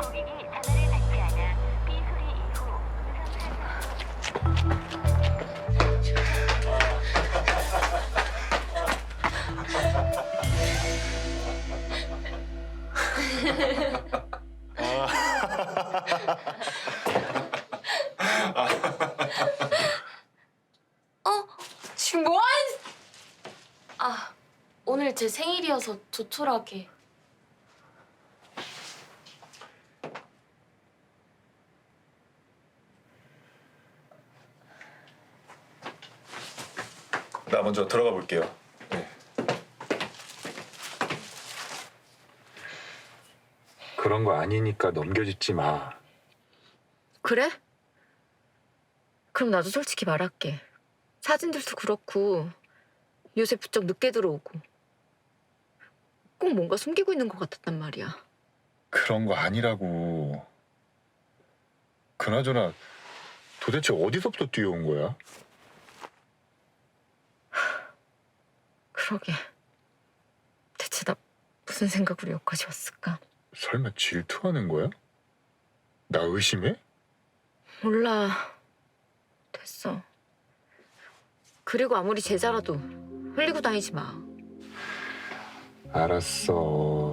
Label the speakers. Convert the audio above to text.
Speaker 1: 아. 어? 지금 뭐 아, 오늘 제 생일이어서 조촐하게.
Speaker 2: 나 먼저 들어가 볼게요.
Speaker 3: 그런 거 아니니까 넘겨짓지 마.
Speaker 4: 그래? 그럼 나도 솔직히 말할게. 사진들도 그렇고 요새 부쩍 늦게 들어오고 꼭 뭔가 숨기고 있는 것 같았단 말이야.
Speaker 2: 그런 거 아니라고. 그나저나 도대체 어디서부터 뛰어온 거야?
Speaker 4: 그러게. 대체 나 무슨 생각으로 여기까지 왔을까?
Speaker 2: 설마 질투하는 거야? 나 의심해?
Speaker 4: 몰라. 됐어. 그리고 아무리 제자라도 흘리고 다니지 마.
Speaker 3: 알았어.